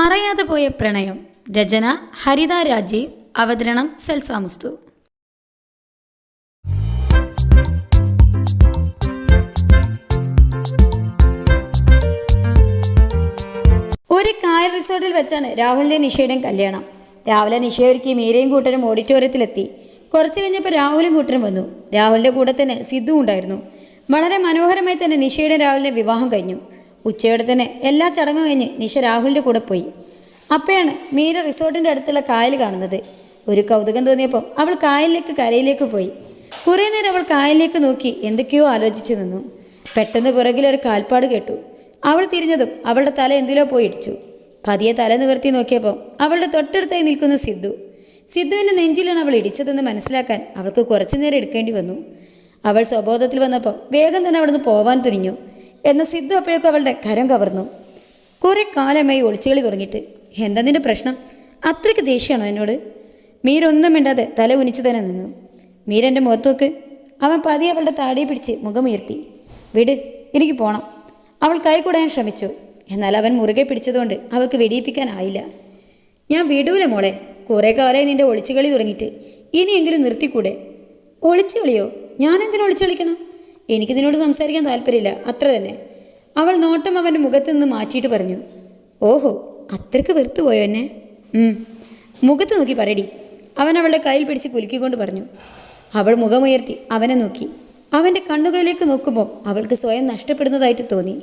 പറയാതെ പോയ പ്രണയം. രചന ഹരിത രാജീവ്. അവതരണം സെൽസാമുസ്തു ഒരു കായൽ റിസോർട്ടിൽ വെച്ചാണ് രാഹുലിന്റെ നിഷയുടെയും കല്യാണം. രാവിലെ നിഷ ഒരുക്കി മീരയും കൂട്ടരും ഓഡിറ്റോറിയത്തിലെത്തി. കുറച്ച് കഴിഞ്ഞപ്പോൾ രാഹുലും കൂട്ടരും വന്നു. രാഹുലിന്റെ കൂടെ തന്നെ സിദ്ധു ഉണ്ടായിരുന്നു. വളരെ മനോഹരമായി തന്നെ നിഷയുടെ രാഹുലിന്റെ വിവാഹം കഴിഞ്ഞു. ഉച്ചയോടെ തന്നെ എല്ലാ ചടങ്ങും കഴിഞ്ഞ് നിഷ രാഹുലിന്റെ കൂടെ പോയി. അപ്പോഴാണ് മീര റിസോർട്ടിന്റെ അടുത്തുള്ള കായൽ കാണുന്നത്. ഒരു കൗതുകം തോന്നിയപ്പോൾ അവൾ കായലിലേക്ക് കരയിലേക്ക് പോയി. കുറേ നേരം അവൾ കായലിലേക്ക് നോക്കി എന്തൊക്കെയോ ആലോചിച്ചു നിന്നു. പെട്ടെന്ന് പുറകിലൊരു കാൽപ്പാട് കേട്ടു. അവൾ തിരിഞ്ഞതും അവളുടെ തല എന്തിലോ പോയി ഇടിച്ചു. പതിയെ തല നിവർത്തി നോക്കിയപ്പോൾ അവളുടെ തൊട്ടടുത്തായി നിൽക്കുന്ന സിദ്ധു. സിദ്ധുവിന്റെ നെഞ്ചിലാണ് അവൾ ഇടിച്ചതെന്ന് മനസ്സിലാക്കാൻ അവൾക്ക് കുറച്ചു നേരം എടുക്കേണ്ടി വന്നു. അവൾ സ്വബോധത്തിൽ വന്നപ്പോൾ വേഗം തന്നെ അവിടുന്ന് പോവാൻ തുനിഞ്ഞു. എന്നാൽ സിദ്ധു അപ്പോഴേക്കും അവളുടെ കരം കവർന്നു. കുറെ കാലമായി ഒളിച്ചുകളി തുടങ്ങിയിട്ട്. എന്താ പ്രശ്നം? അത്രയ്ക്ക് ദേഷ്യമാണോ എന്നോട്? മീരൊന്നും മിണ്ടാതെ തല ഉനിച്ചു തന്നെ നിന്നു. മീരന്റെ മുഖത്ത് നോക്ക്. അവൻ പതിയെ അവളുടെ താടിയെ പിടിച്ച് മുഖമുയർത്തി വിട് എനിക്ക് പോണം. അവൾ കൈകൂടാൻ ശ്രമിച്ചു. എന്നാൽ അവൻ മുറുകെ പിടിച്ചതുകൊണ്ട് അവൾക്ക് വെടിയിപ്പിക്കാനായില്ല ഞാൻ വിടൂല മോളെ. കുറേ കാലമായി നിന്റെ ഒളിച്ചുകളി തുടങ്ങിയിട്ട്. ഇനിയെങ്കിലും നിർത്തിക്കൂടെ? ഒളിച്ചുകളിയോ? ഞാൻ എന്തിനു ഒളിച്ചു കളിക്കണം എനിക്ക് നിന്നോട് സംസാരിക്കാൻ താല്പര്യമില്ല. അത്ര തന്നെ. അവൾ നോട്ടം അവന്റെ മുഖത്ത് നിന്ന് മാറ്റിയിട്ട് പറഞ്ഞു. ഓഹോ അത്രയ്ക്ക് വെറുത്തുപോയോ എന്നെ. മുഖത്ത് നോക്കി പറയടി. അവൻ അവളുടെ കയ്യിൽ പിടിച്ച് കുലുക്കിക്കൊണ്ട് പറഞ്ഞു. അവൾ മുഖമുയർത്തി അവനെ നോക്കി. അവന്റെ കണ്ണുകളിലേക്ക് നോക്കുമ്പോൾ അവൾക്ക് സ്വയം നഷ്ടപ്പെടുന്നതായിട്ട് തോന്നി.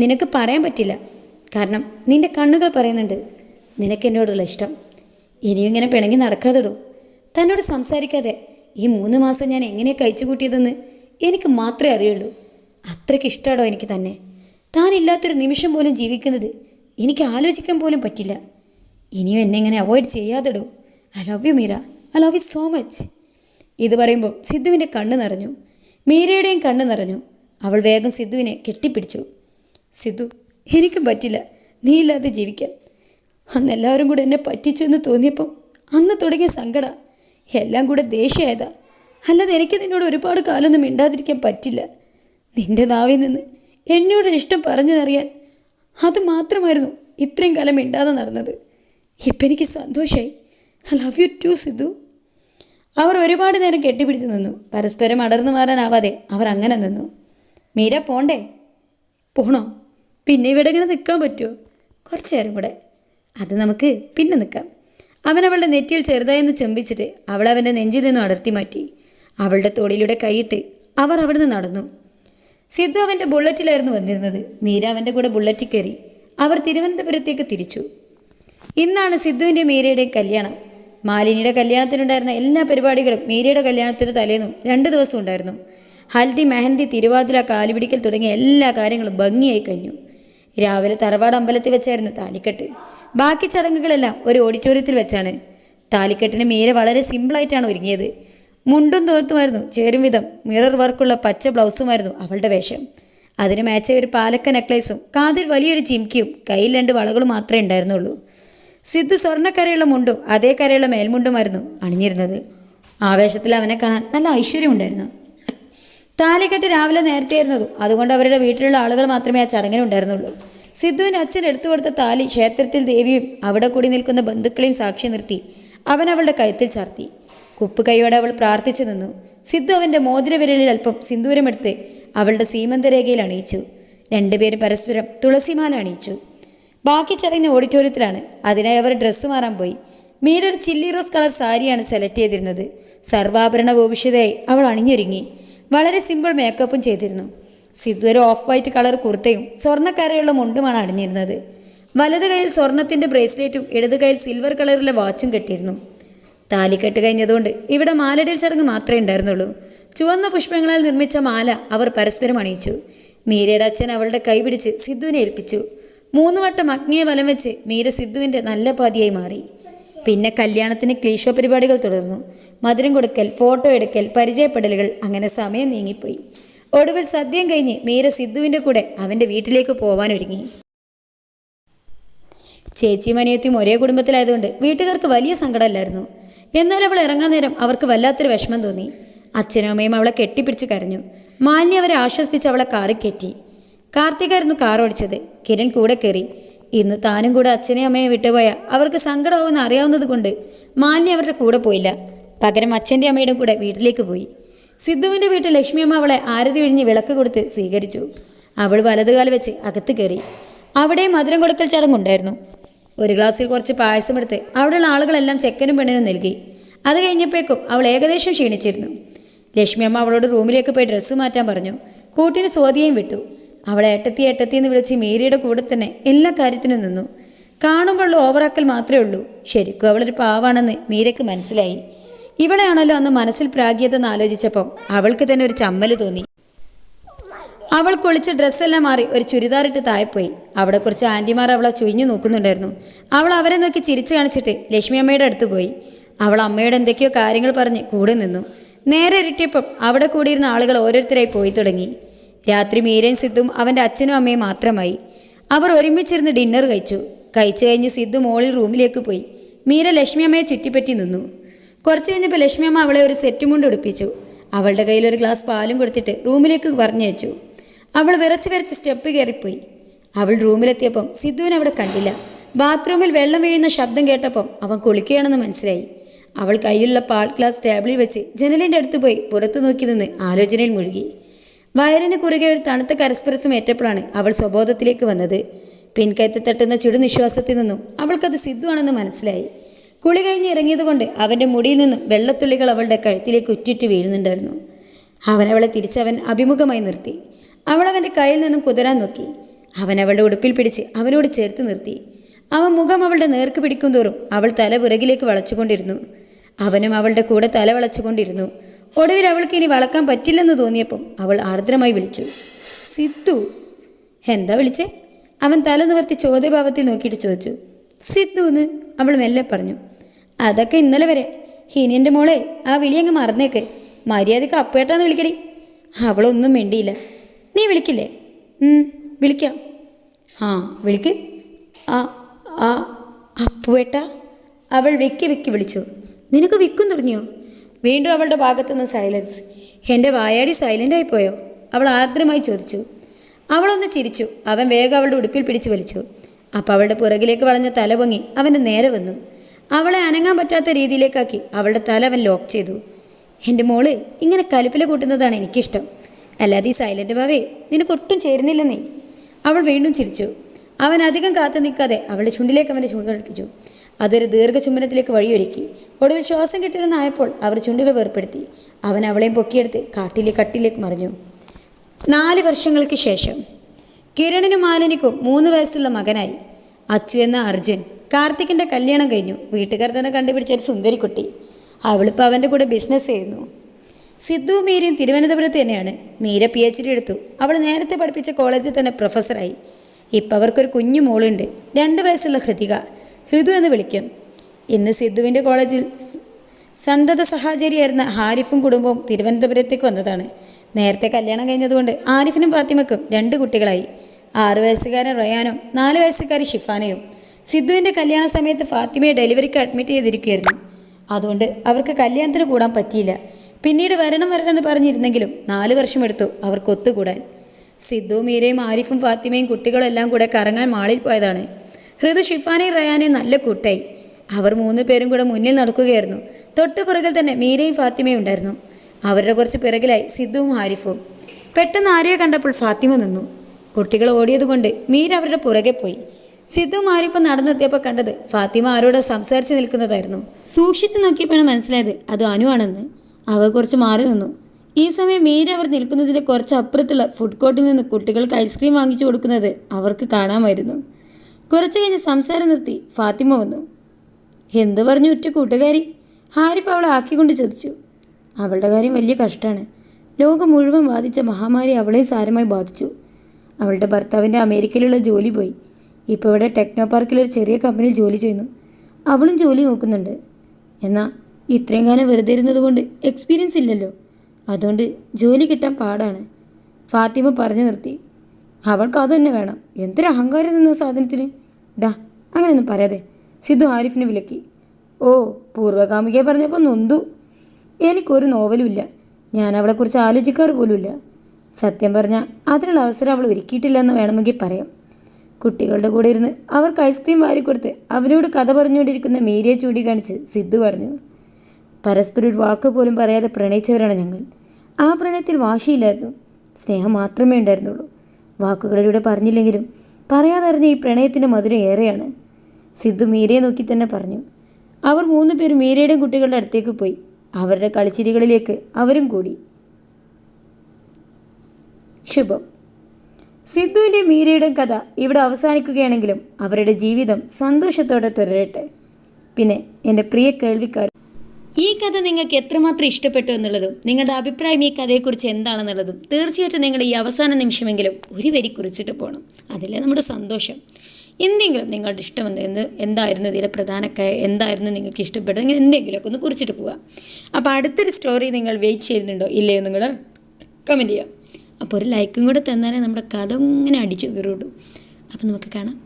നിനക്ക് പറയാൻ പറ്റില്ല. കാരണം നിന്റെ കണ്ണുകൾ പറയുന്നുണ്ട്. നിനക്ക് എന്നോടുള്ള ഇഷ്ടം. ഇനിയും ഇങ്ങനെ പിണങ്ങി നടക്കാതെടോ. തന്നോട് സംസാരിക്കാതെ ഈ മൂന്ന് മാസം ഞാൻ എങ്ങനെ കഴിച്ചു കൂട്ടിയതെന്ന് എനിക്ക് മാത്രമേ അറിയുള്ളൂ. അത്രയ്ക്ക് ഇഷ്ടമാടോ എനിക്ക് തന്നെ. താനില്ലാത്തൊരു നിമിഷം പോലും ജീവിക്കുന്നത് എനിക്ക് ആലോചിക്കാൻ പോലും പറ്റില്ല. ഇനിയും എന്നെ ഇങ്ങനെ avoid ചെയ്യാതെടോ. I love you Meera. I love you so much ഇത് പറയുമ്പോൾ സിദ്ധുവിന്റെ കണ്ണ് നിറഞ്ഞു. മീരയുടെയും കണ്ണ് നിറഞ്ഞു. അവൾ വേഗം സിദ്ധുവിനെ കെട്ടിപ്പിടിച്ചു. സിദ്ധു എനിക്കും പറ്റില്ല. നീ ഇല്ലാതെ ജീവിക്കാൻ. അന്ന് എല്ലാവരും കൂടെ എന്നെ പറ്റിച്ചു എന്ന് തോന്നിയപ്പം അന്ന് തുടങ്ങിയ സങ്കട. എല്ലാം കൂടെ ദേഷ്യമായതാ അല്ലാതെ എനിക്ക് നിന്നോട് ഒരുപാട് കാലമൊന്നും മിണ്ടാതിരിക്കാൻ പറ്റില്ല. നിന്റെ നാവിൽ നിന്ന് എന്നോട് ഇഷ്ടം പറഞ്ഞതറിയാൻ അത് മാത്രമായിരുന്നു ഇത്രയും കാലം മിണ്ടാതെ നടന്നത്. ഇപ്പം എനിക്ക് സന്തോഷമായി I love you too Sidhu. അവർ ഒരുപാട് നേരം കെട്ടിപ്പിടിച്ച് നിന്നു. പരസ്പരം അടർന്നു മാറാനാവാതെ അവർ അങ്ങനെ നിന്നു. മീര പോണ്ടേ? പോണോ? പിന്നെ ഇവിടെ ഇങ്ങനെ നിൽക്കാൻ പറ്റുമോ കുറച്ച് നേരം കൂടെ. അത് നമുക്ക് പിന്നെ നിൽക്കാം. അവൻ അവളുടെ നെറ്റിയിൽ ചെറുതായെന്ന് ചെമ്പിച്ചിട്ട് അവൾ നെഞ്ചിൽ നിന്നും അടർത്തി മാറ്റി. അവളുടെ തോളിലൂടെ കൈയിട്ട് അവർ അവിടുന്ന് നടന്നു. സിദ്ധു അവന്റെ ബുള്ളറ്റിലായിരുന്നു വന്നിരുന്നത്. മീര അവന്റെ കൂടെ ബുള്ളറ്റിൽ കയറി അവർ തിരുവനന്തപുരത്തേക്ക് തിരിച്ചു. ഇന്നാണ് സിദ്ധുവിന്റെ മീരയുടെയും കല്യാണം. മാലിനിയുടെ കല്യാണത്തിനുണ്ടായിരുന്ന എല്ലാ പരിപാടികളും മീരയുടെ കല്യാണത്തിന് തലേന്നും രണ്ട് ദിവസം ഉണ്ടായിരുന്നു. ഹൽദി മെഹന്തി തിരുവാതിര കാലുപിടിക്കൽ തുടങ്ങിയ എല്ലാ കാര്യങ്ങളും ഭംഗിയായി കഴിഞ്ഞു. രാവിലെ തറവാട് അമ്പലത്തിൽ വെച്ചായിരുന്നു താലിക്കെട്ട്. ബാക്കി ചടങ്ങുകളെല്ലാം ഒരു ഓഡിറ്റോറിയത്തിൽ വെച്ചാണ്. താലിക്കെട്ടിന് മീര വളരെ സിമ്പിളായിട്ടാണ് ഒരുങ്ങിയത്. മുണ്ടും തോർത്തുമായിരുന്നു. ചേരും വിധം മിറർ വർക്കുള്ള പച്ച ബ്ലൗസുമായിരുന്നു അവളുടെ വേഷം. അതിന് മാച്ചായ ഒരു പാലക്ക നെക്ലേസും കാതിൽ വലിയൊരു ചിംക്കിയും കയ്യിൽ രണ്ട് വളകളും മാത്രമേ ഉണ്ടായിരുന്നുള്ളൂ. സിദ്ധ് സ്വർണക്കരയുള്ള മുണ്ടും അതേ കരയുള്ള മേൽമുണ്ടുമായിരുന്നു അണിഞ്ഞിരുന്നത്. ആവേശത്തിൽ അവനെ കാണാൻ നല്ല ഐശ്വര്യമുണ്ടായിരുന്നു താലിക്കെട്ട് രാവിലെ നേരത്തെ ആയിരുന്നതും അതുകൊണ്ട് അവരുടെ വീട്ടിലുള്ള ആളുകൾ മാത്രമേ ആ ചടങ്ങിനുണ്ടായിരുന്നുള്ളൂ സിദ്ധുവിന് അച്ഛൻ എടുത്തു കൊടുത്ത താലി ക്ഷേത്രത്തിൽ ദേവിയും അവിടെ കൂടി നിൽക്കുന്ന ബന്ധുക്കളെയും സാക്ഷി നിർത്തി അവൻ അവളുടെ കഴുത്തിൽ ചാർത്തി. കുപ്പ് കൈയോടെ അവൾ പ്രാർത്ഥിച്ചു നിന്നു. സിദ്ധു അവന്റെ മോതിരവിരലിൽ അല്പം സിന്ദൂരമെടുത്ത് അവളുടെ സീമന്തരേഖയിൽ അണിയിച്ചു. രണ്ടുപേരും പരസ്പരം തുളസിമാല അണിയിച്ചു. ബാക്കി ചടങ്ങിന് ഓഡിറ്റോറിയത്തിലാണ്. അതിനായി അവർ ഡ്രസ്സ് മാറാൻ പോയി. മീരർ ചില്ലി റോസ് കളർ സാരിയാണ് സെലക്ട് ചെയ്തിരുന്നത്. സർവാഭരണ ഭൂഷിതയായി അവൾ അണിഞ്ഞൊരുങ്ങി. വളരെ സിമ്പിൾ മേക്കപ്പും ചെയ്തിരുന്നു. സിദ്ധു ഒരു ഓഫ് വൈറ്റ് കളർ കുർത്തയും സ്വർണക്കരയുള്ള മുണ്ടുമാണ് അണിഞ്ഞിരുന്നത്. വലത് കൈയിൽ സ്വർണത്തിന്റെ ബ്രേസ്ലെറ്റും ഇടത് കൈയിൽ സിൽവർ കളറിലെ വാച്ചും കെട്ടിയിരുന്നു. താലിക്കെട്ട് കഴിഞ്ഞതുകൊണ്ട് ഇവിടെ മാലടിയിൽ ചടങ്ങ് മാത്രമേ ഉണ്ടായിരുന്നുള്ളൂ. ചുവന്ന പുഷ്പങ്ങളാൽ നിർമ്മിച്ച മാല അവർ പരസ്പരം അണിയിച്ചു. മീരയുടെ അച്ഛൻ അവളുടെ കൈ പിടിച്ച് സിദ്ധുവിനെ ഏൽപ്പിച്ചു. മൂന്ന് വട്ടം അഗ്നിയെ വലം വെച്ച് മീര സിദ്ധുവിന്റെ നല്ല പാതിയായി മാറി. പിന്നെ കല്യാണത്തിന് ക്ലീഷോ പരിപാടികൾ തുടർന്നു. മധുരം കൊടുക്കൽ ഫോട്ടോ എടുക്കൽ പരിചയപ്പെടലുകൾ അങ്ങനെ സമയം നീങ്ങിപ്പോയി. ഒടുവിൽ സദ്യം കഴിഞ്ഞ് മീര സിദ്ധുവിന്റെ കൂടെ അവന്റെ വീട്ടിലേക്ക് പോവാൻ ഒരുങ്ങി ചേച്ചിയും അനിയത്തിയും ഒരേ കുടുംബത്തിലായതുകൊണ്ട് വീട്ടുകാർക്ക് വലിയ സങ്കടമല്ലായിരുന്നു. എന്നാൽ അവൾ ഇറങ്ങാൻ നേരം അവർക്ക് വല്ലാത്തൊരു വിഷമം തോന്നി. അച്ഛനും അമ്മയും അവളെ കെട്ടിപ്പിടിച്ച് കരഞ്ഞു. മാലിന്യ അവരെ ആശ്വസിപ്പിച്ച് അവളെ കാറിൽ കയറ്റി. കാർത്തികായിരുന്നു കാർ ഓടിച്ചത്. കിരൺ കൂടെ കയറി. ഇന്ന് താനും കൂടെ അച്ഛനെയും അമ്മയെ വിട്ടുപോയ അവർക്ക് സങ്കടമാവുമെന്ന് അറിയാവുന്നത് കൊണ്ട് മാലിന്യ അവരുടെ കൂടെ പോയില്ല. പകരം അച്ഛന്റെ അമ്മയുടെ കൂടെ വീട്ടിലേക്ക് പോയി. സിദ്ധുവിന്റെ വീട്ടിൽ ലക്ഷ്മിയമ്മ അവളെ ആരതി ഒഴിഞ്ഞ് വിളക്ക് കൊടുത്ത് സ്വീകരിച്ചു. അവൾ വലതുകാൽ വെച്ച് അകത്ത് കയറി. അവിടെ മധുരം കൊടുക്കൽ ചടങ്ങുണ്ടായിരുന്നു. ഒരു ഗ്ലാസ്സിൽ കുറച്ച് പായസം എടുത്ത് അവിടെയുള്ള ആളുകളെല്ലാം ചെക്കനും പെണ്ണിനും നൽകി. അത് കഴിഞ്ഞപ്പോഴേക്കും അവൾ ഏകദേശം ക്ഷീണിച്ചിരുന്നു. ലക്ഷ്മി അമ്മ അവളോട് റൂമിലേക്ക് പോയി ഡ്രസ്സ് മാറ്റാൻ പറഞ്ഞു. കൂട്ടിന് സ്വാധീനം വിട്ടു. അവളെ ഏട്ടത്തി ഏട്ടത്തി എന്ന് വിളിച്ച് മേരിയുടെ കൂടെ തന്നെ എല്ലാ കാര്യത്തിനും നിന്നു. കാണുമ്പോഴുള്ള ഓവറാക്കൽ മാത്രമേ ഉള്ളൂ. ശരിക്കും അവളൊരു പാവാണെന്ന് മീരയ്ക്ക് മനസ്സിലായി. ഇവളെയാണല്ലോ അന്ന് മനസ്സിൽ പ്രാഗ്യതെന്ന് ആലോചിച്ചപ്പം അവൾക്ക് തന്നെ ഒരു ചമ്മൽ തോന്നി. അവൾ കുളിച്ച് ഡ്രസ്സെല്ലാം മാറി ഒരു ചുരിദാറിട്ട് താഴെപ്പോയി അവിടെ കുറച്ച് ആന്റിമാർ അവളെ ചുഴിഞ്ഞു നോക്കുന്നുണ്ടായിരുന്നു. അവൾ അവരെ നോക്കി ചിരിച്ചു കാണിച്ചിട്ട് ലക്ഷ്മി അമ്മയുടെ അടുത്ത് പോയി. അവൾ അമ്മയുടെ എന്തൊക്കെയോ കാര്യങ്ങൾ പറഞ്ഞ് കൂടെ നിന്നു. നേരെ ഇരുട്ടിയപ്പം അവിടെ കൂടിയിരുന്ന ആളുകൾ ഓരോരുത്തരായി പോയി തുടങ്ങി. രാത്രി മീരയും സിദ്ധും അവന്റെ അച്ഛനും അമ്മയും മാത്രമായി. അവർ ഒരുമിച്ചിരുന്ന് ഡിന്നർ കഴിച്ചു. കഴിച്ചു കഴിഞ്ഞ് സിദ്ധു മോളിൽ റൂമിലേക്ക് പോയി. മീര ലക്ഷ്മി അമ്മയെ ചുറ്റിപ്പറ്റി നിന്നു. കുറച്ച് കഴിഞ്ഞപ്പോൾ ലക്ഷ്മി അമ്മ അവളെ ഒരു സെറ്റ് മുണ്ട് ഉടുപ്പിച്ചു. അവളുടെ കയ്യിൽ ഒരു ഗ്ലാസ് പാലും കൊടുത്തിട്ട് റൂമിലേക്ക് പറഞ്ഞു വെച്ചു അവൾ വിറച്ച് വിറച്ച് സ്റ്റെപ്പ് കയറിപ്പോയി. അവൾ റൂമിലെത്തിയപ്പം സിദ്ധുവിനെ അവിടെ കണ്ടില്ല. ബാത്റൂമിൽ വെള്ളം വീഴുന്ന ശബ്ദം കേട്ടപ്പം അവൻ കുളിക്കുകയാണെന്ന് മനസ്സിലായി. അവൾ കയ്യിലുള്ള പാൾ ഗ്ലാസ് ടേബിളിൽ വെച്ച് ജനലിന്റെ അടുത്ത് പോയി പുറത്തു നോക്കി നിന്ന് ആലോചനയിൽ മുഴുകി. വയറിന് കുറുകെ ഒരു തണുത്ത കരസ്പരസം ഏറ്റപ്പോഴാണ് അവൾ സ്വബോധത്തിലേക്ക് വന്നത്. പിൻകയറ്റി തട്ടുന്ന ചുടുനിശ്വാസത്തിൽ നിന്നും അവൾക്കത് സിദ്ധുവാണെന്ന് മനസ്സിലായി. കുളി കഴിഞ്ഞ് ഇറങ്ങിയതുകൊണ്ട് അവന്റെ മുടിയിൽ നിന്നും വെള്ളത്തുള്ളികൾ അവളുടെ കഴുത്തിലേക്ക് ഉറ്റിട്ട് വീഴുന്നുണ്ടായിരുന്നു. അവൻ അവളെ തിരിച്ചവൻ അഭിമുഖമായി നിർത്തി. അവൾ കയ്യിൽ നിന്നും കുതിരാൻ നോക്കി. അവൻ അവളുടെ ഉടുപ്പിൽ പിടിച്ച് അവനോട് ചേർത്ത് നിർത്തി. അവൻ മുഖം അവളുടെ നേർക്ക് പിടിക്കും തോറും അവൾ തല പിറകിലേക്ക് വളച്ചുകൊണ്ടിരുന്നു. അവനും അവളുടെ കൂടെ തല വളച്ചുകൊണ്ടിരുന്നു. ഒടുവിൽ അവൾക്ക് ഇനി വളക്കാൻ പറ്റില്ലെന്ന് തോന്നിയപ്പം അവൾ ആർദ്രമായി വിളിച്ചു. സിദ്ധു എന്താ വിളിച്ചേ? അവൻ തല നിവർത്തി ചോദ്യഭാവത്തിൽ നോക്കിയിട്ട് ചോദിച്ചു. സിദ്ധു എന്ന് അവൾ മെല്ലെ പറഞ്ഞു. അതൊക്കെ ഇന്നലെ വരെ. ഹിനിയന്റെ മോളെ ആ വിളിയങ്ങ് മറന്നേക്ക്. മര്യാദയ്ക്ക് അപ്പേട്ടാന്ന് വിളിക്കടി. അവളൊന്നും മിണ്ടിയില്ല. നീ വിളിക്കില്ലേ? വിളിക്കാം. ആ വിളിക്ക്. ആ ആ അപ്പുവേട്ട അവൾ വെക്കി വെക്കി വിളിച്ചു. നിനക്ക് വിക്കും തുടങ്ങിയോ? വീണ്ടും അവളുടെ ഭാഗത്തുനിന്ന് സൈലൻസ്. എന്റെ വായാടി സൈലന്റ് പോയോ? അവൾ ആർദ്രമായി ചോദിച്ചു. അവളൊന്ന് ചിരിച്ചു. അവൻ വേഗം അവളുടെ ഉടുപ്പിൽ പിടിച്ചു വലിച്ചു. അപ്പം അവളുടെ പുറകിലേക്ക് വളഞ്ഞ തല പൊങ്ങി അവന്റെ നേരെ വന്നു. അവളെ അനങ്ങാൻ പറ്റാത്ത രീതിയിലേക്കാക്കി അവളുടെ തല അവൻ ലോക്ക് ചെയ്തു. എന്റെ മോൾ ഇങ്ങനെ കലിപ്പില കൂട്ടുന്നതാണ് എനിക്കിഷ്ടം. അല്ലാതെ ഈ സൈലന്റ് ഭാവേ നിനക്കൊട്ടും ചേരുന്നില്ലെന്നേ. അവൾ വീണ്ടും ചിരിച്ചു. അവൻ അധികം കാത്തു നിൽക്കാതെ അവളുടെ ചുണ്ടിലേക്ക് അവനെ ചുണ്ട് കളിപ്പിച്ചു അതൊരു ദീർഘചുംബനത്തിലേക്ക് വഴിയൊരുക്കി. ഒടുവിൽ ശ്വാസം കിട്ടില്ലെന്നായപ്പോൾ അവർ ചുണ്ടുകൾ വേർപ്പെടുത്തി. അവൻ അവളെയും പൊക്കിയെടുത്ത് കാട്ടിലെ കട്ടിലേക്ക് മറിഞ്ഞു. നാല് വർഷങ്ങൾക്ക് ശേഷം. കിരണിനും മാലിനിക്കും മൂന്ന് വയസ്സുള്ള മകനായി. അച്ചു എന്ന അർജുൻ കാർത്തിക്കിന്റെ കല്യാണം കഴിഞ്ഞു. വീട്ടുകാർ തന്നെ കണ്ടുപിടിച്ച ഒരു സുന്ദരിക്കുട്ടി. അവളിപ്പോൾ അവന്റെ കൂടെ ബിസിനസ് ചെയ്യുന്നു. സിദ്ധു മീരയും തിരുവനന്തപുരത്ത് തന്നെയാണ്. മീര പി എച്ച് ഡി എടുത്തു. അവൾ നേരത്തെ പഠിപ്പിച്ച കോളേജിൽ തന്നെ പ്രൊഫസറായി. ഇപ്പം അവർക്കൊരു കുഞ്ഞു മോളുണ്ട്. രണ്ട് വയസ്സുള്ള ഹൃതിക. ഹൃദു എന്ന് വിളിക്കും. ഇന്ന് സിദ്ധുവിന്റെ കോളേജിൽ സന്തത സഹാചരിയായിരുന്ന ഹാരിഫും കുടുംബവും തിരുവനന്തപുരത്തേക്ക് വന്നതാണ്. നേരത്തെ കല്യാണം കഴിഞ്ഞതുകൊണ്ട് ആരിഫിനും ഫാത്തിമക്കും രണ്ട് കുട്ടികളായി. ആറു വയസ്സുകാരൻ റയാനും നാല് വയസ്സുകാരി ഷിഫാനയും. സിദ്ധുവിന്റെ കല്യാണ സമയത്ത് ഫാത്തിമയെ ഡെലിവറിക്ക് അഡ്മിറ്റ് ചെയ്തിരിക്കുകയായിരുന്നു. അതുകൊണ്ട് അവർക്ക് കല്യാണത്തിന് കൂടാൻ പറ്റിയില്ല. പിന്നീട് വരണം വരണം എന്ന് പറഞ്ഞിരുന്നെങ്കിലും നാല് വർഷം എടുത്തു അവർക്ക് ഒത്തുകൂടാൻ. സിദ്ധു മീരയും ആരിഫും ഫാത്തിമയും കുട്ടികളെല്ലാം കൂടെ കറങ്ങാൻ മാളിൽ പോയതാണ്. ഹൃദു ഷിഫാനയും റയാനെയും നല്ല കൂട്ടായി. അവർ മൂന്ന് പേരും കൂടെ മുന്നിൽ നടക്കുകയായിരുന്നു. തൊട്ടു പുറകിൽ തന്നെ മീരയും ഫാത്തിമയും ഉണ്ടായിരുന്നു. അവരുടെ കുറച്ച് പിറകിലായി സിദ്ധുവും ആരിഫും. പെട്ടെന്ന് ആരെയോ കണ്ടപ്പോൾ ഫാത്തിമ നിന്നു. കുട്ടികൾ ഓടിയതുകൊണ്ട് മീര അവരുടെ പുറകെ പോയി. സിദ്ധുവും ആരിഫും നടന്നെത്തിയപ്പോൾ കണ്ടത് ഫാത്തിമ ആരോട് സംസാരിച്ച് നിൽക്കുന്നതായിരുന്നു. സൂക്ഷിച്ചു നോക്കിയപ്പോഴാണ് മനസ്സിലായത് അത് അനുവാണെന്ന് അവർ കുറച്ച് മാറി നിന്നു. ഈ സമയം മീര അവർ നിൽക്കുന്നതിന്റെ കുറച്ച് അപ്പുറത്തുള്ള ഫുഡ് കോർട്ടിൽ നിന്ന് കുട്ടികൾക്ക് ഐസ്ക്രീം വാങ്ങിച്ചു കൊടുക്കുന്നത് അവർക്ക് കാണാമായിരുന്നു. കുറച്ച് കഴിഞ്ഞ് സംസാരം നിർത്തി ഫാത്തിമ വന്നു. എന്ത് പറഞ്ഞു ഉറ്റ കൂട്ടുകാരി? ഹാരിഫ് അവളെ ആക്കിക്കൊണ്ട് ചോദിച്ചു. അവളുടെ കാര്യം വലിയ കഷ്ടമാണ്. ലോകം മുഴുവൻ ബാധിച്ച മഹാമാരി അവളെ സാരമായി ബാധിച്ചു. അവളുടെ ഭർത്താവിന്റെ അമേരിക്കയിലുള്ള ജോലി പോയി. ഇപ്പോൾ ഇവിടെ ടെക്നോ പാർക്കിലൊരു ചെറിയ കമ്പനിയിൽ ജോലി ചെയ്യുന്നു. അവളും ജോലി നോക്കുന്നുണ്ട്. എന്നാൽ ഇത്രയും കാലം വെറുതെ ഇരുന്നത് കൊണ്ട് എക്സ്പീരിയൻസ് ഇല്ലല്ലോ. അതുകൊണ്ട് ജോലി കിട്ടാൻ പാടാണ്. ഫാത്തിമ പറഞ്ഞു നിർത്തി. അവൾക്ക് അത് തന്നെ വേണം. എന്തൊരു അഹങ്കാരം നിന്ന സാധനത്തിന്? ഡാ അങ്ങനെയൊന്നും പറയാതെ. സിദ്ധു ആരിഫിനെ വിലക്കി. ഓ പൂർവകാമികയെ പറഞ്ഞപ്പോൾ നൊന്തു. എനിക്കൊരു നോവലുമില്ല ഞാൻ അവളെക്കുറിച്ച് ആലോചിക്കാറ് പോലുമില്ല. സത്യം പറഞ്ഞാൽ അതിനുള്ള അവസരം അവൾ ഒരുക്കിയിട്ടില്ല എന്ന് വേണമെങ്കിൽ പറയാം. കുട്ടികളുടെ കൂടെ ഇരുന്ന് അവർക്ക് ഐസ്ക്രീം വാരിക്കൊടുത്ത് അവരോട് കഥ പറഞ്ഞുകൊണ്ടിരിക്കുന്ന മീരയെ ചൂണ്ടിക്കാണിച്ച് സിദ്ധു പറഞ്ഞു. പരസ്പരം ഒരു വാക്ക് പോലും പറയാതെ പ്രണയിച്ചവരാണ് ഞങ്ങൾ. ആ പ്രണയത്തിൽ വാശിയില്ലായിരുന്നു. സ്നേഹം മാത്രമേ ഉണ്ടായിരുന്നുള്ളൂ. വാക്കുകളിലൂടെ പറഞ്ഞില്ലെങ്കിലും പറയാതറിഞ്ഞ ഈ പ്രണയത്തിന്റെ മധുരം ഏറെയാണ്. സിദ്ധു മീരയെ നോക്കി തന്നെ പറഞ്ഞു. അവർ മൂന്ന് പേർ മീരയുടെയും കുട്ടികളുടെ അടുത്തേക്ക് പോയി. അവരുടെ കളിച്ചിരികളിലേക്ക് അവരും കൂടി. ശുഭം. സിദ്ധുവിന്റെ മീരയുടെ കഥ ഇവിടെ അവസാനിക്കുകയാണെങ്കിലും അവരുടെ ജീവിതം സന്തോഷത്തോടെ തുടരട്ടെ. പിന്നെ എന്റെ പ്രിയ കേൾവിക്കാർ കഥ നിങ്ങൾക്ക് എത്രമാത്രം ഇഷ്ടപ്പെട്ടു എന്നുള്ളതും നിങ്ങളുടെ അഭിപ്രായം ഈ കഥയെക്കുറിച്ച് എന്താണെന്നുള്ളതും തീർച്ചയായിട്ടും നിങ്ങൾ ഈ അവസാന നിമിഷമെങ്കിലും ഒരു വരി കുറിച്ചിട്ട് പോകണം അതിലെ നമ്മുടെ സന്തോഷം. എന്തെങ്കിലും നിങ്ങളുടെ ഇഷ്ടം എന്ത് എന്ത് എന്തായിരുന്നു ഇതിലെ പ്രധാന എന്തായിരുന്നു നിങ്ങൾക്ക് ഇഷ്ടപ്പെട്ടത്? അങ്ങനെ എന്തെങ്കിലുമൊക്കെ ഒന്ന് കുറിച്ചിട്ട് പോവുക അപ്പോൾ അടുത്തൊരു സ്റ്റോറി നിങ്ങൾ വെയിറ്റ് ചെയ്യുന്നുണ്ടോ? ഇല്ലയോ നിങ്ങൾ? കമന്റ് ചെയ്യാം അപ്പോൾ ഒരു ലൈക്കും കൂടെ തന്നാലേ നമ്മുടെ കഥ ഇങ്ങനെ അടിച്ചു കയറുള്ളൂ അപ്പോൾ നമുക്ക് കാണാം.